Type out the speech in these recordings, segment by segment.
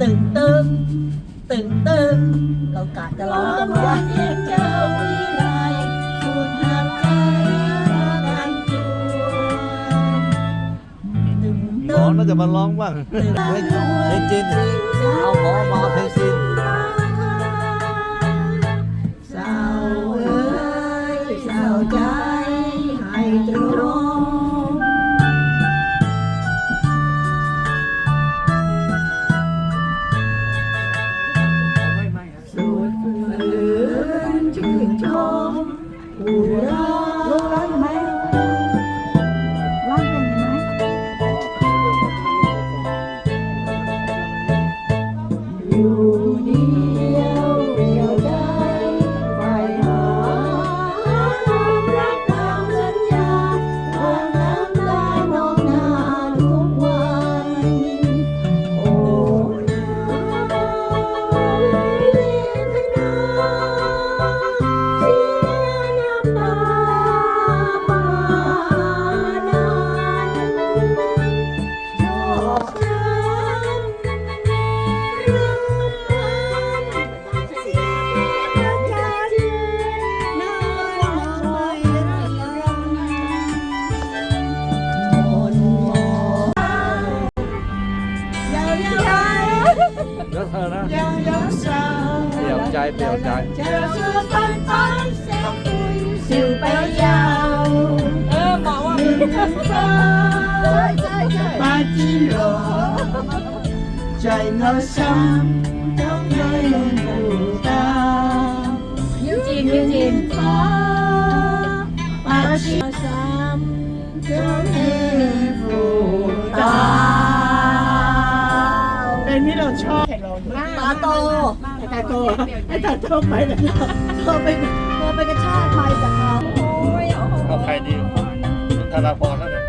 ตึงตึงตึงตึงเรากะจะร้องกันว่าเจ้าวิไลคุณหาใจกันจวนตึงหมตึอนเขาจะมาร้องบ้างไม่จริงเอาหมอมาเพลงจิน 五月 trái bèo trái chờ xưa phân tán sẽ vui siêu bay giao. Ơ màu ba chi lộ. Chạy ngỡ xăm tóc nơi lên mù ta. Những chìm những chìm phá. Ba chi xăm ลงนี้เราชอบเรามากตาโตตาโตตาโตไปแล้วโตไปโตไปกระชากไปจากเขาโอ้ยเอาใครดีคุณธนาพรแล้วกัน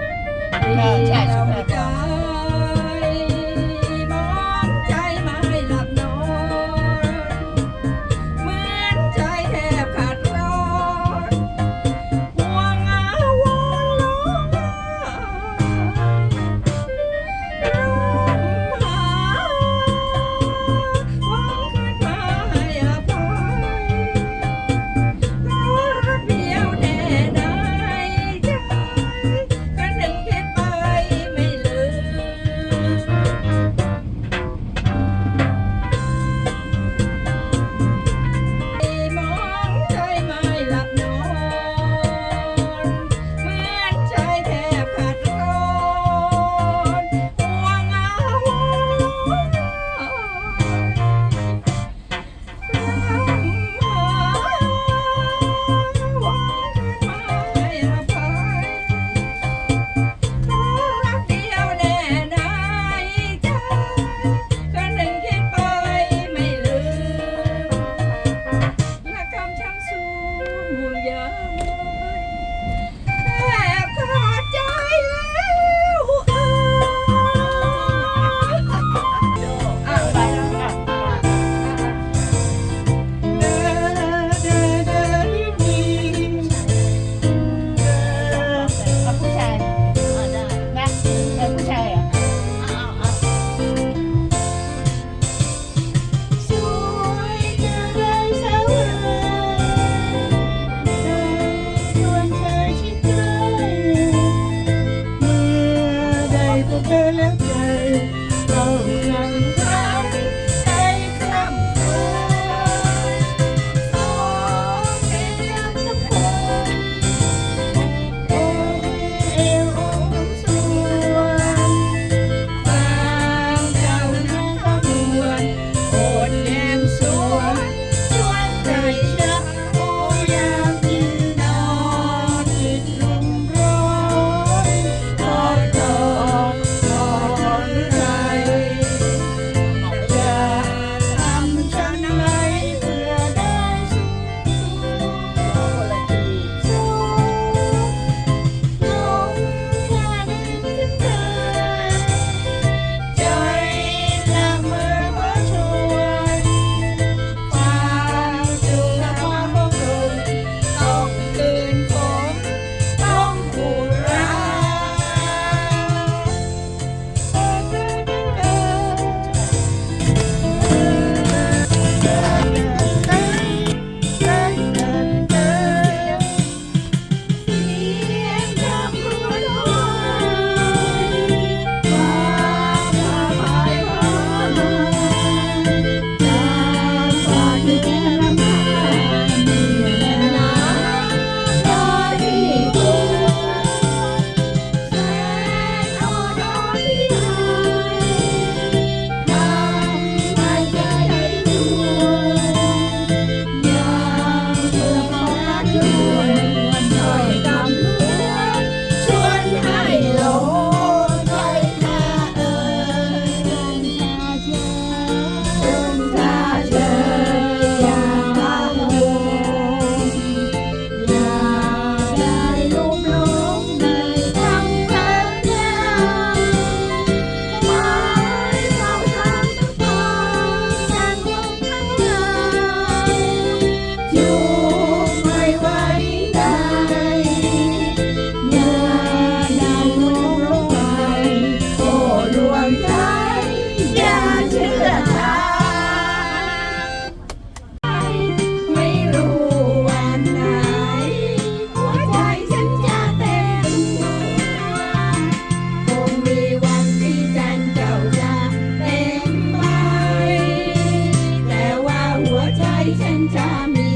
ใช่ใช่ Titan Tommy.